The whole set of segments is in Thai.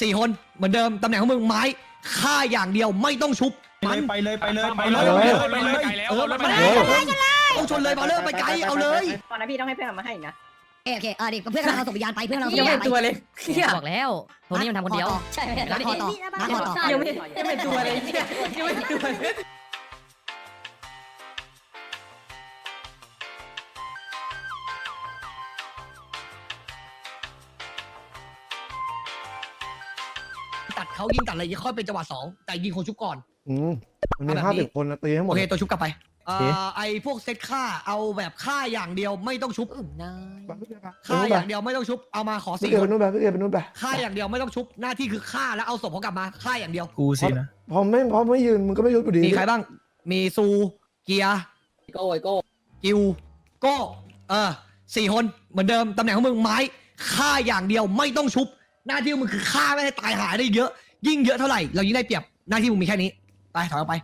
สี่คนเหมือนเดิมตำแหน่งของมึงไม้ฆ่าอย่างเดียวไม่ต้องชุบไปมันเลยไปเลยไปเลยไปไปเลเลยยไปเลยเออมันมาต้องชนเลยบอลเลอร์ไปไกลเอาเลยตอนนั้นพี่ต้องให้เพื่อนเอามาให้อีกนะโอเคโอเคเออดิเพื่อนเราเอาส่งวิญญาณไปเพื่อนเราส่งยังวิญไม่ญาณไปตัวเลยเฮียบอกแล้วโทนี่มันทำคนเดียวใช่ไหมรักคอต่อรักคอต่อยังไม่ยังไม่ตัวเลยเฮียยังไม่ตัวเลย ตัดเขายิงตัดอะไรค่อยเป็นจังหวะสองแต่ยิงคนชุบก่อน อืมมันมีเอาแบบห้านี้สิบคนนะตีให้หมโอด เคตัวชุบกลับไปเอ่โอเคอไอพวกเซตฆ่าเอาแบบฆ่าอย่างเดียวไม่ต้องชุบนายฆ่าอย่างเดียวไม่ต้องชุบเอามาขอพี่สี่เอ๋คไปนนู่นไปพี่เอ๋ไปนู่นไปฆ่าอย่างเดียวไม่ต้องชุบหน้าที่คือฆ่าแล้วเอาศพเขากลับมาฆ่าอย่างเดียว กูสินะพอไม่พอไม่ยืนมึงก็ไม่ยุบอยู่ดีมีใครบ้าง มีซูเกียร์โก้โก้กิวโก้เออสี่คนเหมือนเดิมตำแหน่งของมึงไม้ฆ่าอย่างเดียวไม่ต้องชุบ หน้าที่ของมึงคือฆ่าไม่ให้ตายหายได้เยอะ ยิ่งเยอะเท่าไหร่เรายิ่งได้เปรียบหน้าที่มึงมีแค่นี้ไปถอยออกไป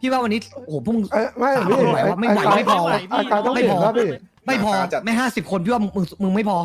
พี่ว่าวันนี้โอ้โหพวกมึง เอ้ยไม่สามพี่คนไหววะไม่ไหวอ้ไม่พอ อาการต้องไม่เปลี่ยพอนครับพี่ ไม่พอไม่ห้าสิบคนพี่ว่ามึงมึงมึงไม่พอ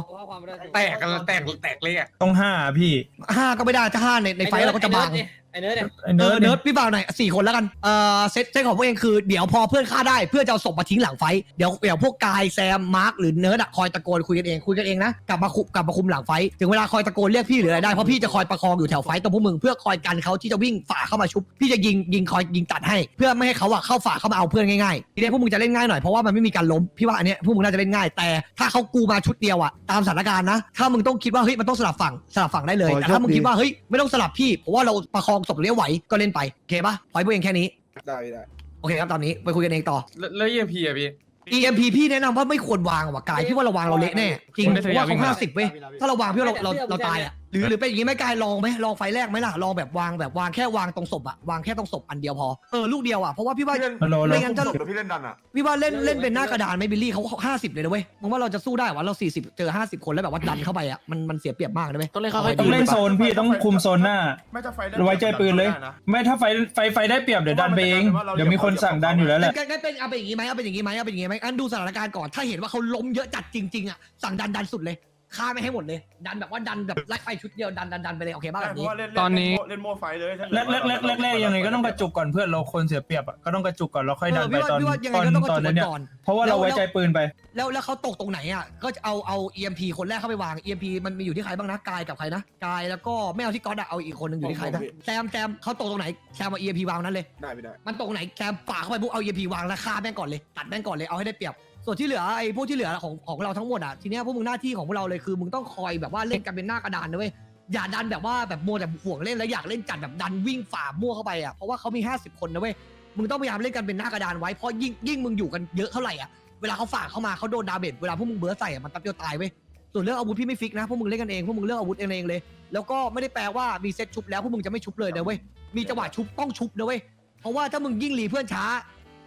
แตกกันแตกแตกเลยอะต้องห้าพี่ห้าก็ไม่ได้ถ้าห้าในในไฟท์เราก็จะบาง ไอ้เนิร์ดเนี่ยไอ้เอเนิอร์ดเนิร์ดพี่บ่าวหน่อยสี่คนแล้วกันเออเซตเซตของพวกเองคือเดี๋ยวพอเพื่อนฆ่าได้เพื่อนจะเอาศพมาทิ้งหลังไฟท์เดี๋ยวเดี๋ยวพวกกายแซมมาร์คหรือเนิร์ดอะคอยตะโกนคุยกันเองคุยกันเองนะกลับมาคุมกลับมาคุมหลังไฟท์ถึงเวลาคอยตะโกนเรียกพี่หรืออะไรได้เพราะพี่จะคอยประคองอยู่แถวไฟท์ตรงพวกมึงเพื่อคอยกันเขาที่จะวิ่งฝ่าเข้ามาชุบพี่จะยิงยิงคอยยิงตัดให้ เพื่อไม่ให้เขาอะเข้าฝ่าเข้ามาเอาเพื่อนง่ายๆทีนี้พวกมึงจะเล่นง่ายหน่อยเพราะว่ามันไม่มีการล้มพี่ว่าอันเนี้ยพวกมึงน่าจะเล่นง่าย แต่ถ้าเขากูมาชุดเดียวอะตามสถานการณ์นะถ้ามึงต้องคิดว่าเฮ้ยมันต้องสลับฝั่งสลับฝั่งได้เลยแต่ถ้ามึงคิดว่าเฮ้ยไม่ต้องสลับพี่เพราะว่าเราประคองศพเลี้ยวไหวก็เล่นไปโอเคปะพอยพวกเองแค่นี้ได้ได้โอเคครับตอนนี้ไปคุยกันเองต่อ แล้วเอ็มพีอะพี่ EMP พี่แนะนำว่าไม่ควรวางว่ะกายพี่ว่าเราวางเราเละแน่จริงผมได้เพราะว่าทยอยวิ่เขางห้ามาสิบเว้ยถ้าเราวางพี่ว่าเราเราเราตายอะหรือหรือเป็นอย่างงี้ไหมกายลองไหมลองไฟแรกไหมล่ะลองแบบวางแบบวางแค่วางตรงศพอะวางแค่ตรงศพอันเดียวพอเออลูกเดียวอะเพราะว่าพี่ว่าฮัลโหลฮัลโหลไม่งั้นถ้าพี่เล่นดันอะ พี่ว่าเล่นเล่นเป็นหน้ากระดานไหมบิลลี่เขาห้าสิบเลยนะเว้ยมึงว่าเราจะสู้ได้วะเราสี่สิบเจอห้าสิบคนแล้วแบบว่าดันเข้าไปอะมันมันเสียเปรียบมากนะเว้ยต้องเล่นค่อยๆ ต้องเล่นโซนพี่ต้องคุมโซนหน้า ไม่ถ้าไฟไว้ใจปืนเลย ไม่ถ้าไฟไฟไฟได้เปรียบเดี๋ยวดันไปเอง เดี๋ยวมีคนสั่งดันอยู่แล้วแหละ งั้นงั้นเป็นเอาเป็นอย่างงี้ไหมเอาเป็นอย่างงี้ไหมเอาเป็นอย่างงี้ไหมอันดูสถานการณ์ก่อนถ้าเห็นว่าเขาล้มเยอะจัดจริงๆอะสั่งดันดันสุดเลย ฆ่าไม่ให้หมดเลย ดันแบบว่าดันแบบไล่ไปชุดเดียวดันดันดันไปเลยโอเคบ้างแบบนี้ ตอนนี้ เล่นโม่ไฟเลยถ้าแรกแรกแรกแรกแรกยังไงก็ต้องกระจุกก่อนเพื่อนเราคนเสียเปรียบอะก็ต้องกระจุกก่อนแล้วค่อยดันไปเออพี่ว่าตอนพี่ว่ายังไงตอนก็ต้องกระตอนจุกนั้นเนี่ยก่อน เพราะว่าเราไว้ใจปืนไป แล้วแล้วเขาตกตรงไหนอะก็จะเอาเอา EMP คนแรกเข้าไปวาง EMP มันมีอยู่ที่ใครบ้างนะกายกับใครนะกายแล้วก็ไม่เอาที่ก๊อตอะเอาอีกคนหนึงอยู่ที่ใครนะแซมแซมเขาตกตรงไหนแซมเอา EMP วางนั้นเลย ได้ไม่ได้มันตรงไหนแซมป่าเข้าไปปุ๊บเอา EMP วางแล้วฆ่าแม่งก่อนเลยตัดแม่งก่อนเลยเอาให้ได้เปรียบ ส่วนที่เหลือไอ้พวกที่เหลือของของเราทั้งหมดอะทีเนี้ยพวกมึงหน้าที่ของพวกเราเลยคือมึงต้องคอยแบบว่าเล่นกันเป็นหน้ากระดานนะเว้ยอย่าดันแบบว่าแบบมัวแต่ห่วงเล่นแล้วอยากเล่นจัดแบบดันวิ่งฝ่ามั่วเข้าไปอะเพราะว่าเขามี 50 คนนะเว้ยมึงต้องพยายามเล่นกันเป็นหน้ากระดานไว้เพราะยิ่งยิ่งมึงอยู่กันเยอะเท่าไหร่อะเวลาเขาฝ่าเข้ามาเขาโดนดาเมจเวลาพวกมึงเบิร์ใส่อะมันแป๊บเดียวตายเว้ยส่วนเรื่องอาวุธพี่ไม่ฟิกนะพวกมึงเล่นกันเองพวกมึงเลือกอาวุธเองเองเลย แล้วก็ไม่ได้แปลว่ามีเซตชุบแล้วพวกมึงจะไม่ชุบเลยนะเว้ยมีจังหวะชุบต้องชุบนะเว้ยเพราะว่าถ้ามึงยิ่งรีเพื่อนช้า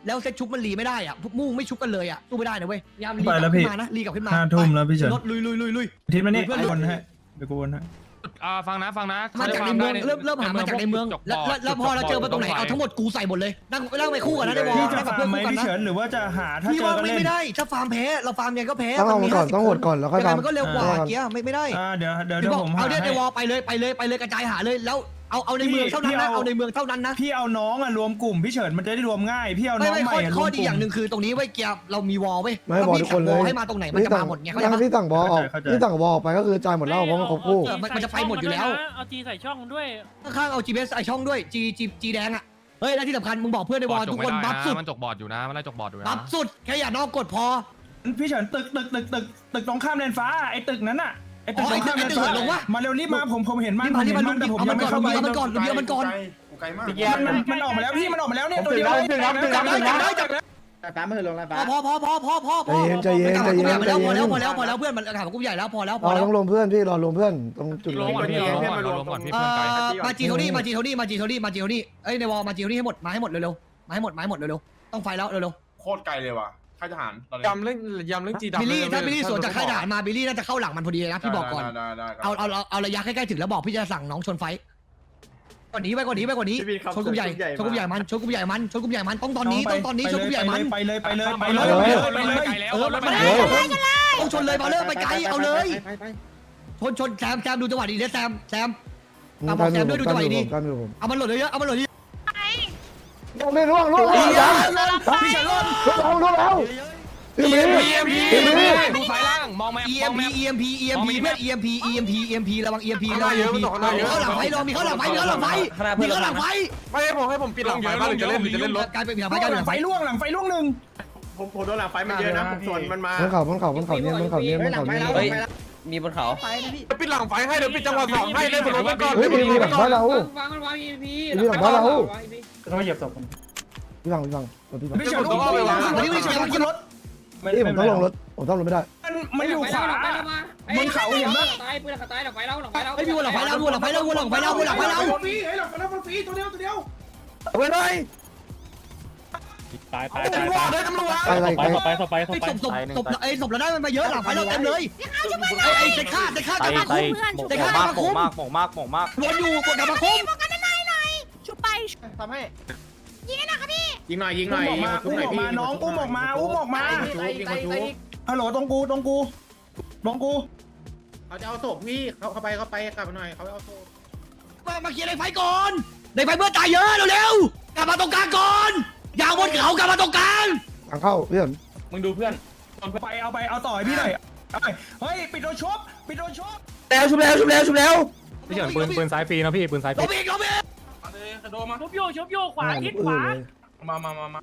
แล้วเซตชุบมันรีไม่ได้อะพวกมุ่งไม่ชุบกันเลยอะสู้ไม่ได้นะเว้ยพยายามรีกไปแล้ลับวพี่ขึ้นมานะรีกลับขึ้นมาห้าทุ่มแล้วพี่เฉินรถลุยลุยลุยลุยทิศมานี่เพื่อนวนให้เดี๋ยวกูวนให้อ่าฟังนะฟังนะมาจากในเมืองเริ่มเริ่มหามาจากในเมืองแล้วแล้วแล้วพอเราเจอมาตรงไหนเอาทั้งหมดกูใส่หมดเลยนั่งนั่งไปคู่กันนะในวอลพี่จะนั่งกับฟาเพื่ร์อนมไหมคู่กันพี่นะเฉินหรือว่าจะหาถ้าพี่เจอว่ากันไม่เล่นไม่ได้ถ้าฟาร์มแพ้เราฟาร์มยังก็แพ้ต้องเอามีมาก่อน50ต้องโหดก่อนแล้วค่อยยังไงทำมันก็เร็วกว่าเกียร์ไม่ไม่ได้อ่าเดี๋ยวเดี๋ยวพี่เดี๋ยวบอกผมหาเอาเนี่ยในให้วอลไปเลยไปเลยไปเลยกระจายหาเลยแล้ว เอาเอาในเมืองเท่านั้นพี่นะเอาเอาในเมืองเท่านั้นนะพี่เอาน้องอะรวมกลุ่มพี่เฉินมันจะได้รวมง่ายพี่เอาน้ไม่องไม่ใหข้อม่อะรข้อวมดีกลุ่อย่ามงหนึ่งคือตรงนี้ไว้ยเกียร์เรามีวอลเว้ยไม่บอกทุกคนเลย ถ้าพี่สั่งวอลให้มาตรงไหนมันจะมาหมดไงเข้าใจถ้าปะ พี่สั่งบอลออกเข้าใจ พี่สั่งบอลออกไปก็คือจ่ายหมดแล้วเพราะมันครบคู่ เออมันมันจะไปหมดอยู่แล้ว เอาจีใส่ช่องด้วยข้างๆเอา GPS ไอช่องด้วย G G G แดงอะ เฮ้ย และที่สำคัญ มึงบอกเพื่อนในวอลทุกคนบัฟสุด มันจกบอดอยู่นะ มันไล่จกบอดอยู่นะบัฟสุด แค่อย่านอกกดพอ พี่เฉินตึกตึกตึกตึกตึกตรงข้ามเลนฟ้าไอ้ตึกนั้นน่ะ ไอ้ตึกอ๋อตรงข้ามไอ้เลนตึกฟ้าไอ้ตึกเหินลงวะ มาเร็วรีบมาผมผมเห็นมันรีบผมมารีเห็บนมามันแต่ผมเอายัมังนไม่ก่อนเข้าไปเอามันก่อนเดี๋ยวมันก่อน กูไกลมากมันมันออกมาแล้วพี่มันออกมาแล้วเนี่ยตัวเดียวถึงแล้วถึงแล้วจับได้จับได้จับได้ฟ้ามือลงแล้วฟ้าพอพอพอพอพอพอใจเย็นใจเย็นมันใจกลับเย็มานกลุ่มใหญ่ไปแล้วพอแล้วพอแล้วพอแล้วเพื่อนมันกลับมากลุ่มใหญ่แล้วพอแล้วพรออแล้วต้องลงเพื่อนพี่รอลงเพื่อนตรงจุดลงก่อนพี่ลงก่อนลงก่อนพี่เอ่เพื่อนไกลอมาจีโทนี่มาจีโทนี่มาจีโทนี่มาจีโทนี่เอ้ยในวอลมาจีโทนี่ให้หมดมาให้หมดเร็วๆมาให้หมดมาให้หมดเร็วๆต้องไฟแล้วเร็วโคตรไกลเลยว่ะ ค่ายทหารตอนนี้ยำเรื่องยำเรื่องจีดำๆบิลลี่ถ้าบิลลี่สวนจากค่ายทหารมาบิลลี่น่าจะเข้าหลังมันพอดีเลยนะพี่บอกก่อน ได้ได้ได้เอาเอาเอาเอาระยะใกล้ๆถึงแล้วบอกพี่จะสั่งน้องชนไฟกว่านี้ไปกว่านี้ไปกว่านี้ชนกลุ่มใหญ่ชนกลุ่มใหญ่มันชนกลุ่มใหญ่มันชนกลุ่มใหญ่มันต้องตอนนี้ต้องตอนนี้ชนกลุ่มใหญ่มันไปเลยไปเลยไปไปเลเลยยไปไปเลเลยยไปไปเลเลยยไกลแล้วเออแล้วมันไปได้เลยต้องชนเลยบอลเลอร์ไปไกลเอาเลยไปไปชนชนแซมแซมดูจังหวะดีนะแซมแซมเอาบอกแซมด้วยดูจังหวะดีการดูผมเอามันหล่นเยอะๆเอามันหล่นเยอะยังไม่ร่วงร่วงแล้วยังพี่ฉันร่วงร่วงร่วงแล้วพี่มี EMP พี่มีดูไฟล่างมองแมๆมมอง EMP แม EMP ม EMP เพื่อน EMP EMP EMP ระวัง EMP ระวัง EMP มีเข้าหลังไฟรอมีเข้าหลังไฟมีเข้าหลังไฟมีเข้าหลังไฟไม่ให้ผมให้ผมปิดหลังไฟบ้างหรือจะเล่นหรือจะเล่นรถกลายเป็นหลังไฟไฟกลายเป็นหลังไฟไฟล่วงหลังไฟล่วงหนึ่งผมผมโดนหลังไฟมันเยอะนะผมส่วนมันมาบนเขาบนเขาบนเขาเนี่ยบนเขาเนี่ยบนเขาเนี่ยเฮ้ยมีบนเขาปิดหลังไฟให้เดี๋ยวปิดจังหวะสองให้เล่นบนรถไปก่อนเฮ้ยมีมีหลังบ้านเราวางมันวาง EMP มีหลังบ้านเราต้องเหยียบศพ ผมพี่บังพี่บังพี่บังไม่ใช่รถวันนี้ไม่ใช่วันนี้รถนี่ผมต้องลงรถผมต้องลงไม่ได้มันมันอยู่ขวาบนเขาเห็นปะตายปืนหลังตายหลังไฟเราหลังไฟเราไอ้พี่วนหลังไฟเราวนหลังไฟเราวนหลังไฟเราวนหลังไฟเราฟรีเฮ้ยหลังไฟเราฟรีตัวเดียวตัวเดียวเอาไปเลยตายตายตำรวจเลยตำรวจไปไปไปไปต่อไปต่อไปต่อไอ้ไปศพศพศพไอ้ศพเราได้มันไปเยอะหลังไฟเราเต็มเลยไอ้ไอ้เจ๊ฆ่าเจ๊ฆ่าตาจะยมาตายคุ้มหมกมากหมกมากหมกมากหมกมากวนอยู่กดกลับมาคุ้มทำให้ยิงหน่อ ยยิงหน่อยยิงหอุ้น่มอยออกมาอุ้มออกมาน้องอุ้มออกมาอุ้มออกมายิงมาชุบฮัลโหลตรงกูตรงกูตรงกูเขาจะเอาศพพี่เขาเข้าไปเข้าไปกลับมาหน่อยเขาเอาศพมามาเคลียร์ในไฟก่อนในไฟเมื่อตายเยอะเร็วๆกลับมาตรงกลางก่อนอย่าบนเขากลับมาตรงกลางทางเข้าพี่เห็นมึงดูเพื่อนไปเอาไปเอาต่อยพี่หน่อยเอาไปเฮ้ยปิดโดนชบปิดโดนชบแล้วชุบแล้วชุบแล้วชุบแล้วพี่เฉินปืนปืนซ้ายฟรีนะพี่ปืนซ้ายฟลรีบอีกลบอีก โดนมาชุบโยชุบโยขวาทิศขวา มามามามา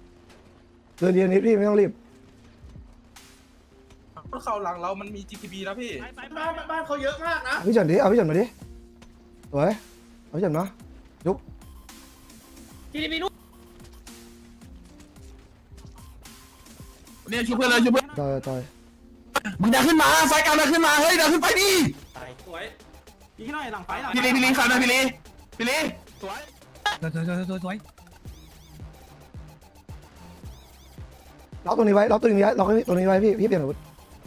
เดินเดียวนิดพี่ไม่ต้องรีบเขาหลังเรามันมี GTB นะพี่ บ้านบ้านเขาเยอะมากนะพี่เฉินดิ เอาพี่เฉินมาดิสวยเอาพี่เฉินมาทีดีพีนู้เนี่ยช่วยเพื่อนเลยช่วยเพื่อนต่อยต่อยมึงดันขึ้นมาไฟกลางดันขึ้นมาเฮ้ยดันขึ้นไปดิยิงหน่อยหลังไฟหลังพี่ลีพี่ลีขาดนะพี่ลีพี่ลีสวยสวยสวยสวยสวย ล็อกตรงนี้ไว้ล็อกตรงนี้ไว้ล็อกตรงนี้ไว้พี่พี่เปลี่ยนอาวุธ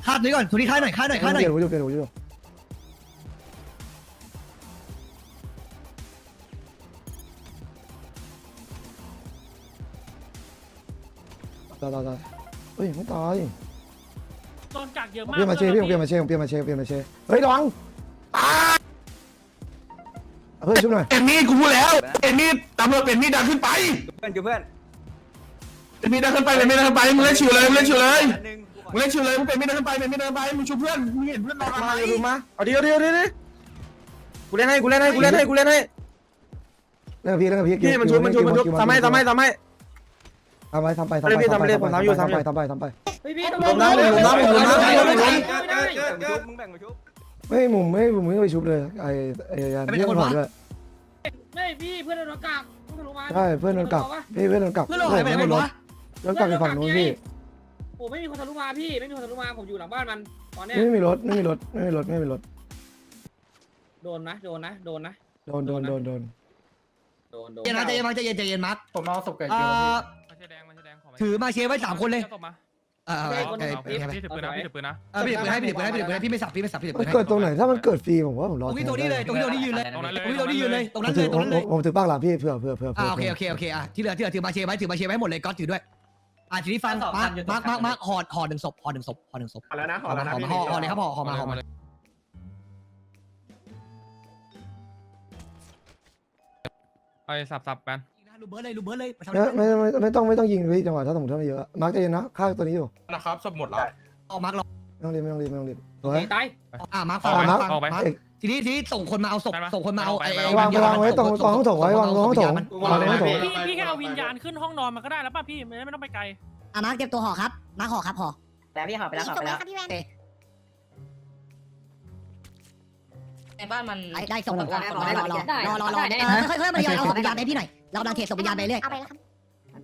คาดนี้ก่อนสุดที่ค่ายหน่อยค่ายหน่อยค่ายหน่อยเปลี่ยนอาวุธอยู่เปลี่ยนอาวุธอยู่ตายตายตายเฮ้ยไม่ตายโดนกักเยอะมากเปลี่ยนมาเชพี่เปลี่ยนมาเชเปลี่ยนมาเชเปลี่ยนมาเชเฮ้ยระวังเพื่อนชุบหน่อยเป็นมีดกูพูดแล้วเป็นมีดตำรวจเป็นมีดดันขึ้นไป เพื่อนอยู่เพื่อนเป็น มีดดันขึ้นไปเป็นมีดดันขึ้นไปมึงเล่นชิวเลยมึงเล่นชิวเลยมึงเล่นชิวเลยมึงเป็นมีดดันขึ้นไปเป็นมีดดันขึ้นไปมึงชูเพื่อนมึงเห็นเพื่อนนอนมาดูมาเอาดิเอาดิเอาดิกูเล่นให้กูเล่นให้กูเล่นให้กูเล่นให้เล่นกับพี่เล่นกับพี่พี่มันชุบมันชุบมันชุบทำให้ทำให้ทำให้ทำไปทำไปทำไปทำไปทำไปทำไปผมทำอยู่ทำอยู่ทำไปทำไปเฮ้ยพี่หลุมน้ำหลุมน้ำหลุมน้ำหลุมน้ำหลุมน้ำมึงแบ่งมาชุบไม่มุมไม่มุมไม่ไปชุบเลยไอ้ไอ้ยันพี่ต้องถอดด้วยไม่พี่เพื่อนโดนกักเพื่อนลงมาใช่เพื่อนโดนกลับพี่เพื่อนโดนกลับเพื่อนเราหายไปไหนหมดวะ โดนกลับไปฝั่งนู้นพี่โอ้ไม่มีคนทะลุมาพี่ไม่มีคนทะลุมาผมอยู่หลังบ้านมันตอนเนี้ยไม่มีรถไม่มีรถไม่มีรถไม่มีรถโดนนะโดนนะโดนนะโดนโดนโดนโดนโดนโดนเย็นนะใจเย็นมาใจเย็นใจเย็นมาร์คผมเอาศพไก่เอ่เกียวอมาเชแดงมาเชแดงขอถือมาเชไว้สามคนเลยมาเออเออเอาเออเอาเออพี่ถือปืนนะพี่ถือปืนนะเออพี่ถือปืนให้พี่ถือปืนให้พี่ถือปืนให้พี่ไม่สับพี่ไม่สับพี่ถือปืมันนให้เกิดตรงไหนถ้ามันเกิดฟรีผมว่าผมรตอรงนี้ตรงนี้เลยตรงนี้ตรงนี้ยืนเลยตรงนั้นเลยตรงนี้ตรงนี้ยืนเลยตรงผนั้มนถืเลอยตรงนั้นเลยผมถือปากหลังพี่เผื่อเผื่อเผื่ออ่าโอเคโอเคโอเคอะที่เหลือที่เหลือถือมาเชไว้ถือมาเชไว้หมดเลยก๊อตถือด้วย อะทีนี้ฟังมาร์คมาร์คมาร์คมาร์คห่อห่อหนึ่งศพห่อหนึ่งศพห่อหนึ่งศพขอแล้วนะขห่ออแล้วมานะห่อมาห่อห่อเลยครับห่อห่อมาห่อมาไปสับสับกันลูเบิร์ดเลยลูเบิร์ดเลยไม่ไม่ไม่ไม่ต้องไม่ต้องยิงพี่จังหวะถ้าสมมติถ้าไม่เยอะมาร์กใจเย็นนะฆ่าตัวนี้อยู่นะครับสมหมดแล้ว ออกมาร์คเราไม่ต้องรีบไม่ต้องรีบไม่ต้องรีบสวย ตาย อะมาร์คออกไป มาร์คออกไปเอก ทีนี้ทีนี้ส่งคนมาเอาศพส่งคนมาเอาไอ้วางไปวางไว้ตรงตรงห้องโถงไว้วางตรงห้องโถง วางตรงห้องโถงพี่พี่แค่เอาวิญญาณขึ้นห้องนอนมันก็ได้แล้วป่ะพี่ไม่ไม่ต้องไปไกล อะมาร์คเตรียมตัวห่อครับ มาร์คห่อครับห่อแต่พี่หาไปแล้วหาไปแล้ว ในบ้านมันได้ส่งรอรอรอรอรอรอรอรอเออค่อยๆมาเรียเอาศพวิญญาณไปให้พี่หน่อย เรากำลังเทศศพวิญญาณไปเรื่อย เอาไปแล้วครับ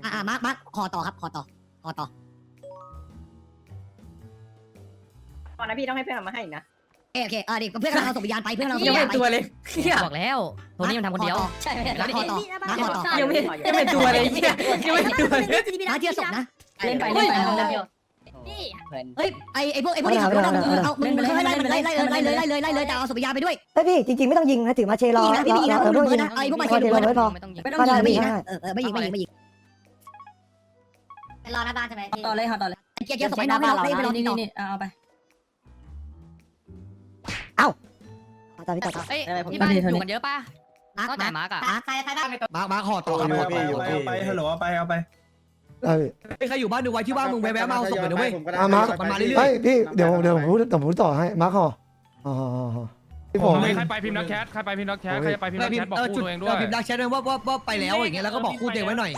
อะอะมาร์คมาร์คห่อต่อครับห่อต่อห่อต่อก่อนนะพี่ต้องให้เพื่อนเอามาให้อีกนะ เออโอเคเออดิเพื่อนกำลังเอาศพวิญญาณไปเพื่อนกำลังเอาศพยังวิญไม่ญาณไปตัวเลยบอกแล้วโทนี่มันทำคนเดียว ใช่มาร์คห่อต่อมาร์คห่อต่อยังไม่ยังไม่ตัวเลยยังไม่ตัวเลยมาร์คเทียบศพนะ เล่นไปเล่นไปเล่นไปนี่เฮ้ยไอไอพวกไอพวกที่ขับรถเอาเอามึงไล่ไล่ไล่ไล่ไล่เลยไล่เลยไล่เลยแต่เอาศพวิญญาณไปด้วยเฮ้ยพี่จริงๆไม่ต้องยิงนะถือมาเชรอยิงนะพี่ไม่ยิงนะเออดูไม่เบิยิร์งนะไอพวกมาพอเชียเดี๋ยวร์เราเบิร์ไม่พอไม่ต้องยิงไม่ต้องยิงไม่ยิงนะเออเออไม่ยิงไม่ยิงไม่ยิงไปรอหน้าบ้านใช่ไหมพี่ต่อเลยค่ะต่อเลยเกียร์เกียร์ศพให้น้องให้น้องไปรอนี่ต่อเอาไป เอ้าตามพี่ต่อ เอ้ยที่ที่บ้าบ้านนออยู่ยู่กักันนเยเยอะอะป่ะมาร์คจ่ายมาร์คอะใครใครบ้างมาร์คมาร์คห่อต่อครับเอาห่อไปต่อเอาไปเอาไปฮัลโหลเอาไปเอาไปได้พี่ไอ้ใครอยู่บ้านดูไว้ที่ว่างมึงแวะๆมาเอาศพไปนะเว้ยอะมาร์คศพมันมาเรื่อยเฮ้ยพี่เดี๋ยวเดี๋ยวผมพูดเดี๋ยวผมพูดต่อให้มาร์คห่ออ๋ออ๋ออ๋อพี่ผม ใครไปพิมพ์นักแคทใครไปพิมพ์นักแคทใครจะไปพิมพ์ๆนักพิแคมทพ์บอกเออคู่จุดตัวเองด้วเอยอพิมพ์ดักแชทด้วยว่าว่าว่าไปแล้วอย่างเงี้ยแล้วก็บอกคู่ตัวเองไว้หน่อย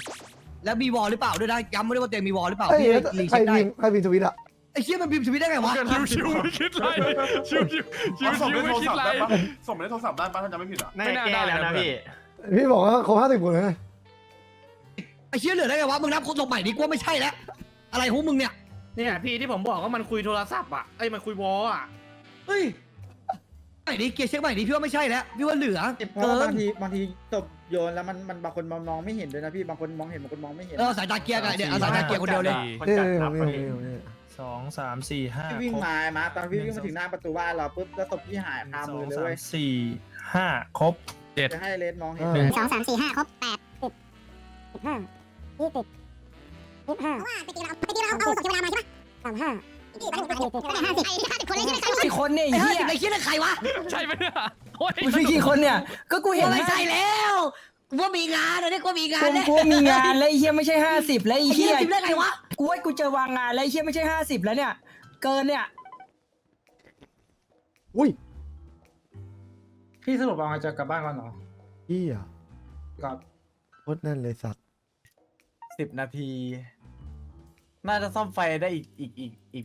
แล้วมีวอลหรือเปล่าด้วยนะย้ำไม่ได้ว่าตัวเองมีวอลหรือเปล่าเฮ้ยพี่แล้วรีใครเช็คได้พิมพ์ใครพิมพ์ทวิตอะไอ้เชี่ยมันพิมพ์ทวิตได้ไงวะชิวชิวไม่คิดไรชิวชิวชิวส่งชิวในไม่โทรคิดศัพท์ไรได้ปะส่งในโทรศัพท์ได้ปะถ้าจำไม่ผิดอะไม่น่าได้แล้วนะพี่พี่บอกว่าครบห้าสิบคนเลยไอ้เชี่ยเหลือได้ไงวะมึงนับคนศพใหม่ดีกว่าไม่ใช่แล้วอะไรของมึงเนี่ยเนี่ยพี่ที่ผมบอกว่ามันคุยโทรศัพท์อะไอ้มันคุยวอลอะเฮ้ยใหม่ดิเกียร์เช็คใหม่ดิพี่ว่าไม่ใช่แล้วพี่ว่าเหลือเพราะเกิว่าบางนทีบางทีตบโยนแล้วมันมันบางคนมองมองไม่เห็นด้วยนะพี่บางคนมองเห็นบางคนมองไม่เห็นเออสายตาเกียร์กันเนี่ยเอาสายตาเกียร์คนเดียวเลย เอ้ยผมนี่ผมนี่ผมนี่สองสามสี่ห้าพี่วิ่งมามาตอนพี่วิ่งมาถึงหน้าประตูบ้านเราปุ๊บแล้วตบพี่หายคาสมือองเลยสาเว้มยสี่ห้าครบจะให้เลสมองเห็นเออสองสามสี่ห้าครบแปดสิบสิบห้ายี่สิบยี่สิบห้าไปตีเราไปตีเราเอาส่งเทวดามาใช่ปะสามห้าห้าสิบห้าสิบคนเลยใช่ไหมกี่คนเนี่ยไอ้ไอ้เฮ้ยเหี้ยไอ้เชี่ยนั่นใครวะใช่ไหมเนี่ยโอ้ยมึงมีกี่คนเนี่ย ก็กูเห็นไม่นะใช่แล้ว กูว่ามีงานอันนี้กูมีงานกูแล้วกูมีงานแล้วไอ้เหี้ยไม่ใช่ห้าสิบแล้วไอ้ไอ้เชี่เหี้ยยทิมได้ไงวะกูว่ากูเจอวางงานแล้วไอ้เหี้ยไม่ใช่ห้าสิบแล้วเนี่ย เกินเนี่ยอุ้ยพี่สรุปว่าจะกลับบ้านก่อนเหรอพี่อะครับโคตรแน่นเลยสัตว์สิบนาที น่าจะซ่อมไฟได้อีกอีกอีกอีกแบ